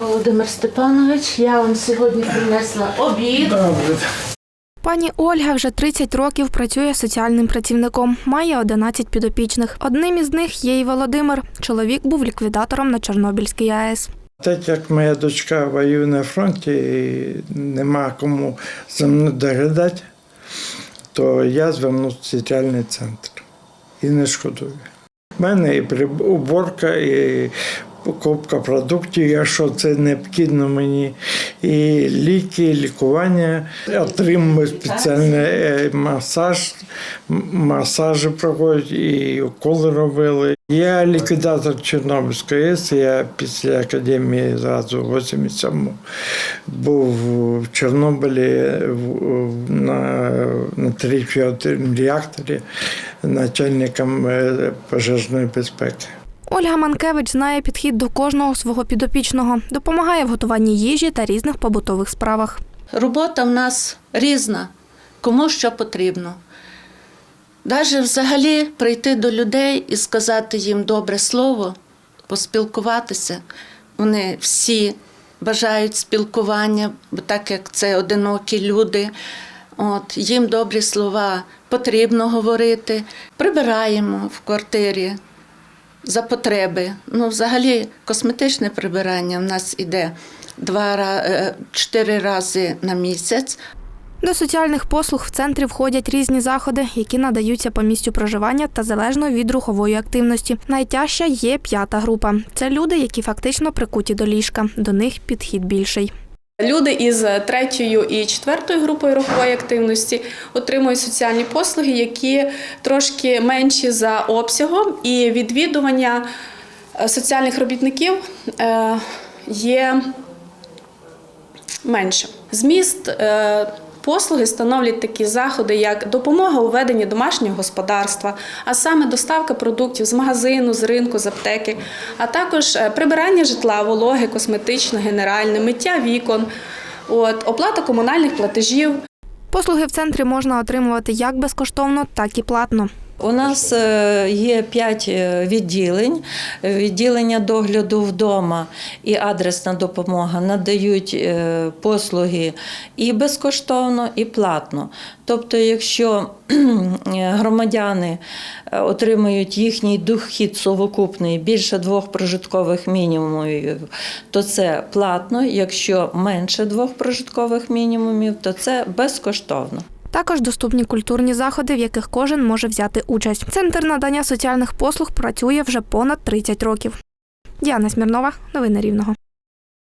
Володимир Степанович, я вам сьогодні принесла обід. Добре. Пані Ольга вже 30 років працює соціальним працівником, має 11 підопічних. Одним із них є і Володимир. Чоловік був ліквідатором на Чорнобильській АЕС. Так як моя дочка воює на фронті і нема кому за мною доглядати, то я звернувся в соціальний центр і не шкодую. У мене і уборка, і покупка продуктів, якщо це необхідно мені, і ліки, і лікування. Отримую спеціальний е, масаж, масажі проходять, і уколи робили. Я ліквідатор Чорнобильської АЕС, я після академії зразу в 87-му був в Чорнобилі на, на тричому реакторі начальником е, пожежної безпеки. Ольга Манкевич знає підхід до кожного свого підопічного, допомагає в готуванні їжі та різних побутових справах. Робота в нас різна, кому що потрібно. Навіть взагалі прийти до людей і сказати їм добре слово, поспілкуватися. Вони всі бажають спілкування, бо так як це одинокі люди. От, їм добрі слова потрібно говорити. Прибираємо в квартирі за потреби. Ну, взагалі, косметичне прибирання в нас іде два е, чотири рази на місяць. До соціальних послуг в центрі входять різні заходи, які надаються по місцю проживання та залежно від рухової активності. Найтяжча є п'ята група. Це люди, які фактично прикуті до ліжка. До них підхід більший. Люди із третьою і четвертою групою рухової активності отримують соціальні послуги, які трошки менші за обсягом, і відвідування е, соціальних робітників е, є меншим. Зміст е, послуги становлять такі заходи, як допомога у веденні домашнього господарства, а саме доставка продуктів з магазину, з ринку, з аптеки, а також е, прибирання житла, вологи, косметичне, генеральне, миття вікон, от, оплата комунальних платежів. Послуги в центрі можна отримувати як безкоштовно, так і платно. У нас е, є п'ять е, відділень. Відділення догляду вдома і адресна допомога надають е, послуги і безкоштовно, і платно. Тобто, якщо громадяни е, отримують їхній дохід сувокупний більше двох прожиткових мінімумів, то це платно. Якщо менше двох прожиткових мінімумів, то це безкоштовно. Також доступні культурні заходи, в яких кожен може взяти участь. Центр надання соціальних послуг працює вже понад 30 років. Діана Смірнова, новини Рівного.